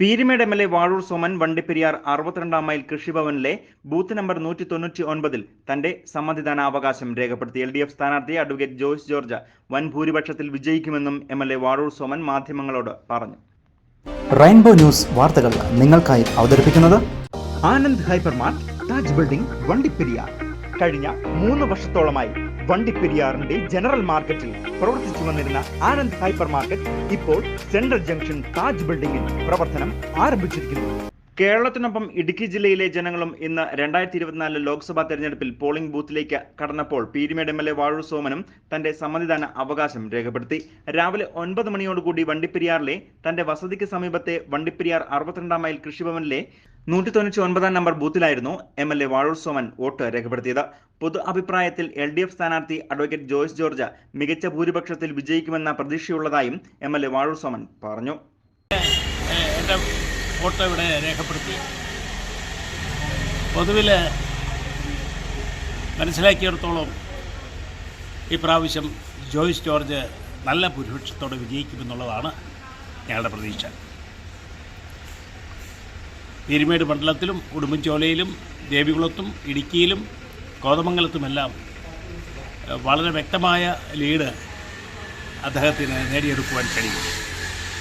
Peerumedu M L A Vazhoor Soman Vandiperiyar അറുപത്തിരണ്ടാം mile കൃഷിഭവനിലെ booth number നൂറ്റി തൊണ്ണൂറ്റി ഒൻപതിൽ തന്റെ സമ്മതിദാനാവകാശം രേഖപ്പെടുത്തി. എൽ ഡി എഫ് സ്ഥാനാർത്ഥി അഡ്വക്കേറ്റ് ജോയ്സ് ജോർജ് വൻ ഭൂരിപക്ഷത്തിൽ വിജയിക്കുമെന്നും M L A Vazhoor Soman മാധ്യമങ്ങളോട് പറഞ്ഞു. റെയിൻബോ ന്യൂസ് വാർത്തകൾ നിങ്ങൾക്കായി അവതരിപ്പിക്കുന്നത് ആനന്ദ് ഹൈപ്പർമാർട്ട് താജ് ബിൽഡിംഗ് വണ്ടിപ്പെരിയാർ. കഴിഞ്ഞ മൂന്ന് വർഷത്തോളമായി വണ്ടിപ്പെരിയാറിന്റെ ജനറൽ മാർക്കറ്റിൽ പ്രവർത്തിച്ചു വന്നിരുന്ന ആനന്ദ് ഹൈപ്പർ മാർക്കറ്റ് ഇപ്പോൾ സെൻട്രൽ ജംഗ്ഷൻ താജ് ബിൽഡിംഗിൽ പ്രവർത്തനം ആരംഭിച്ചിരിക്കുന്നു. കേരളത്തിനൊപ്പം ഇടുക്കി ജില്ലയിലെ ജനങ്ങളും ഇന്ന് രണ്ടായിരത്തി ഇരുപത്തിനാല് ലോക്സഭാ തെരഞ്ഞെടുപ്പിൽ പോളിംഗ് ബൂത്തിലേക്ക് കടന്നപ്പോൾ Peermade M L A Vazhoor സോമനും തന്റെ സമ്മതിദാന അവകാശം രേഖപ്പെടുത്തി. രാവിലെ ഒൻപത് മണിയോടുകൂടി വണ്ടിപ്പെരിയാറിലെ തന്റെ വസതിക്ക് സമീപത്തെ വണ്ടിപ്പെരിയാർ അറുപത്തിരണ്ടാം മൈൽ കൃഷിഭവനിലെ നൂറ്റി തൊണ്ണൂറ്റി ഒൻപതാം നമ്പർ ബൂത്തിലായിരുന്നു M L A Vazhoor Soman vote രേഖപ്പെടുത്തിയത്. പൊതു അഭിപ്രായത്തിൽ എൽ ഡി എഫ് സ്ഥാനാർത്ഥി അഡ്വക്കേറ്റ് ജോയ്സ് ജോർജ് മികച്ച ഭൂരിപക്ഷത്തിൽ വിജയിക്കുമെന്ന പ്രതീക്ഷയുള്ളതായും M L A Vazhoor Soman പറഞ്ഞു. എന്റെ വോട്ട് ഇവിടെ രേഖപ്പെടുത്തി. പൊതുവിൽ മനസ്സിലാക്കിയിടത്തോളം ഈ പ്രാവശ്യം ജോയ്സ് ജോർജ് നല്ല ഭൂരിപക്ഷത്തോടെ വിജയിക്കുമെന്നുള്ളതാണ് ഞങ്ങളുടെ പ്രതീക്ഷ. പീരുമേട് മണ്ഡലത്തിലും ഉടുമ്പൻചോലയിലും ദേവികുളത്തും ഇടുക്കിയിലും കോതമംഗലത്തുമെല്ലാം വളരെ വ്യക്തമായ ലീഡ് അദ്ദേഹത്തിന് നേടിയെടുക്കുവാൻ കഴിയും.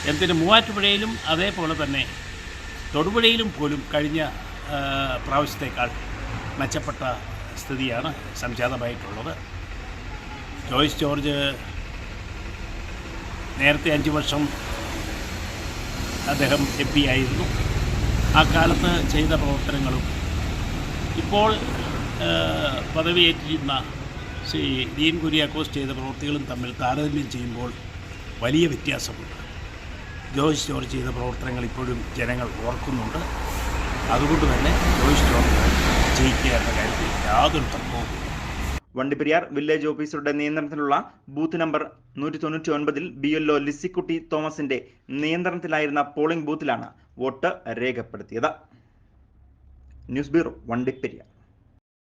എന്തിന് മൂവാറ്റുപുഴയിലും അതേപോലെ തന്നെ തൊടുപുഴയിലും പോലും കഴിഞ്ഞ പ്രാവശ്യത്തേക്കാൾ മെച്ചപ്പെട്ട സ്ഥിതിയാണ് സംജാതമായിട്ടുള്ളത്. ജോയിസ് ജോർജ് നേരത്തെ അഞ്ച് വർഷം അദ്ദേഹം എം പി ആയിരുന്നു. ആ കാലത്ത് ചെയ്ത പ്രവർത്തനങ്ങളും. ഇപ്പോൾ പദവി പദവിയേറ്റിരുന്ന ശ്രീ ഡീൻ കുര്യാക്കോസ് ചെയ്ത പ്രവൃത്തികളും തമ്മിൽ താരതമ്യം ചെയ്യുമ്പോൾ വലിയ വ്യത്യാസമുണ്ട്. ജോയ്സ് ജോർജ് ചെയ്ത പ്രവർത്തനങ്ങൾ ഇപ്പോഴും ജനങ്ങൾ ഓർക്കുന്നുണ്ട്. അതുകൊണ്ട് തന്നെ ജോയ്സ് ജോർജ് ജയിക്കുക എന്ന കാര്യത്തിൽ യാതൊരു തർക്കവും വണ്ടിപ്പെരിയാർ വില്ലേജ് ഓഫീസറുടെ നിയന്ത്രണത്തിലുള്ള ബൂത്ത് നമ്പർ നൂറ്റി തൊണ്ണൂറ്റി ഒൻപതിൽ ബി എൽ ഒ ലിസിക്കുട്ടി തോമസിന്റെ നിയന്ത്രണത്തിലായിരുന്ന പോളിംഗ് ബൂത്തിലാണ് വോട്ട് രേഖപ്പെടുത്തിയത്. News bureau Vandiperiyar.